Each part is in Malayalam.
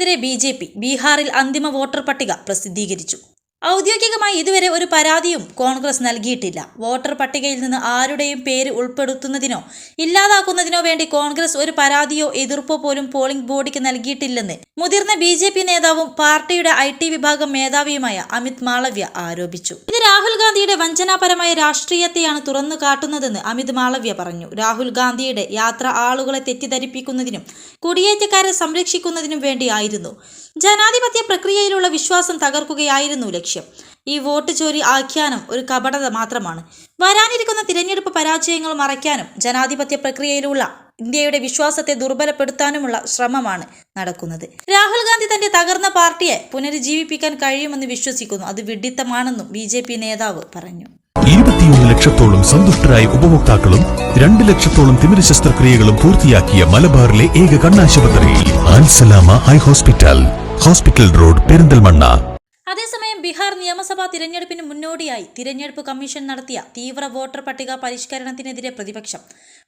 സർക്കാരിനെതിരെ ബി ജെ പി ബീഹാറിൽ അന്തിമ വോട്ടർ പട്ടിക പ്രസിദ്ധീകരിച്ചു. ഔദ്യോഗികമായി ഇതുവരെ ഒരു പരാതിയും കോൺഗ്രസ് നൽകിയിട്ടില്ല. വോട്ടർ പട്ടികയിൽ നിന്ന് ആരുടെയും പേര് ഉൾപ്പെടുത്തുന്നതിനോ ഇല്ലാതാക്കുന്നതിനോ വേണ്ടി കോൺഗ്രസ് ഒരു പരാതിയോ എതിർപ്പോ പോലും പോളിംഗ് ബോർഡിക്ക് നൽകിയിട്ടില്ലെന്ന് മുതിർന്ന ബി നേതാവും പാർട്ടിയുടെ ഐ വിഭാഗം മേധാവിയുമായ അമിത് മാളവ്യ ആരോപിച്ചു. രാഹുൽ ഗാന്ധിയുടെ വഞ്ചനാപരമായ രാഷ്ട്രീയത്തെയാണ് തുറന്നു കാട്ടുന്നതെന്ന് അമിത് മാളവ്യ പറഞ്ഞു. രാഹുൽ ഗാന്ധിയുടെ യാത്ര ആളുകളെ തെറ്റിദ്ധരിപ്പിക്കുന്നതിനും കുടിയേറ്റക്കാരെ സംരക്ഷിക്കുന്നതിനും വേണ്ടിയായിരുന്നു. ജനാധിപത്യ പ്രക്രിയയിലുള്ള വിശ്വാസം തകർക്കുകയായിരുന്നു ലക്ഷ്യം. ഈ വോട്ട് ചോരി ആഖ്യാനം ഒരു കപടത മാത്രമാണ്. വരാനിരിക്കുന്ന തിരഞ്ഞെടുപ്പ് പരാജയങ്ങൾ മറയ്ക്കാനും ജനാധിപത്യ പ്രക്രിയയിലുള്ള ഇന്ത്യയുടെ വിശ്വാസത്തെ ദുർബലപ്പെടുത്താനുമുള്ള ശ്രമമാണ് നടക്കുന്നത്. രാഹുൽ ഗാന്ധി തന്റെ തകർന്ന പാർട്ടിയെ പുനരുജ്ജീവിപ്പിക്കാൻ കഴിയുമെന്ന് വിശ്വസിക്കുന്നു. അത് വിഡിത്തമാണെന്നും ബി ജെ പി നേതാവ് പറഞ്ഞു. ഇരുപത്തിയൊന്ന് ലക്ഷത്തോളം സന്തുഷ്ടരായ ഉപഭോക്താക്കളും രണ്ട് ലക്ഷത്തോളം തിമിര ശസ്ത്രക്രിയകളും പൂർത്തിയാക്കിയ മലബാറിലെ ഏക കണ്ണാശുപത്രി Al Salama eye hospital hospital road Perinthalmanna. അതേസമയം ബീഹാർ നിയമസഭാ തിരഞ്ഞെടുപ്പിന് മുന്നോടിയായി തിരഞ്ഞെടുപ്പ് കമ്മീഷൻ നടത്തിയ തീവ്ര വോട്ടർ പട്ടിക പരിഷ്കരണത്തിനെതിരെ പ്രതിപക്ഷം.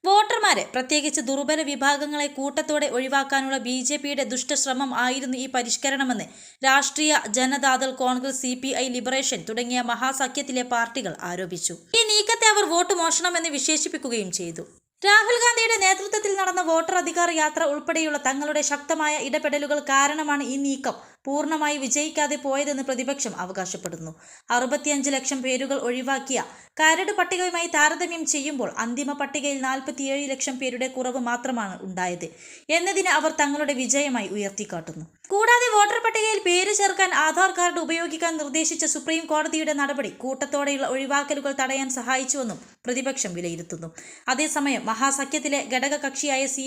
വോട്ടർമാരെ പ്രത്യേകിച്ച് ദുർബല വിഭാഗങ്ങളെ കൂട്ടത്തോടെ ഒഴിവാക്കാനുള്ള ബി ജെ പിയുടെ ദുഷ്ടശ്രമം ആയിരുന്നു ഈ പരിഷ്കരണമെന്ന് Rashtriya Janata Dal Congress C P I liberation തുടങ്ങിയ മഹാസഖ്യത്തിലെ പാർട്ടികൾ ആരോപിച്ചു. ഈ നീക്കത്തെ അവർ വോട്ട് മോഷണമെന്ന് വിശേഷിപ്പിക്കുകയും ചെയ്തു. രാഹുൽ ഗാന്ധിയുടെ നേതൃത്വത്തിൽ നടന്ന വോട്ടർ അധികാർ യാത്ര ഉൾപ്പെടെയുള്ള തങ്ങളുടെ ശക്തമായ ഇടപെടലുകൾ കാരണമാണ് ഈ നീക്കം. പൂർണമായി വിജയിക്കാതെ പോയതെന്ന് പ്രതിപക്ഷം അവകാശപ്പെടുന്നു. അറുപത്തിയഞ്ച് ലക്ഷം പേരുകൾ ഒഴിവാക്കിയ കരട് പട്ടികയുമായി താരതമ്യം ചെയ്യുമ്പോൾ അന്തിമ പട്ടികയിൽ നാൽപ്പത്തിയേഴ് ലക്ഷം പേരുടെ കുറവ് മാത്രമാണ് ഉണ്ടായത് എന്നതിന് അവർ തങ്ങളുടെ വിജയമായി ഉയർത്തിക്കാട്ടുന്നു. കൂടാതെ വോട്ടർ പട്ടികയിൽ പേര് ചേർക്കാൻ ആധാർ കാർഡ് ഉപയോഗിക്കാൻ നിർദ്ദേശിച്ച സുപ്രീം കോടതിയുടെ നടപടി കൂട്ടത്തോടെയുള്ള ഒഴിവാക്കലുകൾ തടയാൻ സഹായിച്ചുവെന്നും പ്രതിപക്ഷം വിലയിരുത്തുന്നു. അതേസമയം മഹാസഖ്യത്തിലെ ഘടകകക്ഷിയായ സി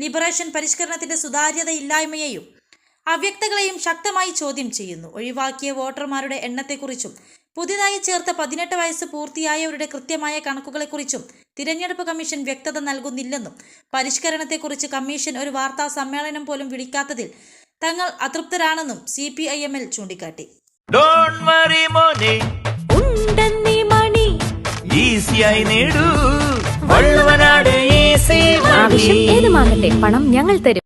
ലിബറേഷൻ പരിഷ്കരണത്തിന്റെ സുതാര്യതയില്ലായ്മയെയും അവ്യക്തകളെയും ശക്തമായി ചോദ്യം ചെയ്യുന്നു. ഒഴിവാക്കിയ വോട്ടർമാരുടെ എണ്ണത്തെക്കുറിച്ചും പുതിയതായി ചേർത്ത പതിനെട്ട് വയസ്സ് പൂർത്തിയായവരുടെ കൃത്യമായ കണക്കുകളെക്കുറിച്ചും തിരഞ്ഞെടുപ്പ് കമ്മീഷൻ വ്യക്തത നൽകുന്നില്ലെന്നും പരിഷ്കരണത്തെക്കുറിച്ച് കമ്മീഷൻ ഒരു വാർത്താ സമ്മേളനം പോലും വിളിക്കാത്തതിൽ തങ്ങൾ അതൃപ്തരാണെന്നും C P I M L ചൂണ്ടിക്കാട്ടി. Don't worry money. ഈസിയായി നേടൂ. വള്ളുവനാട് ഈസി ആവശ്യം ഏതുമാകട്ടെ പണം ഞങ്ങൾ തരും.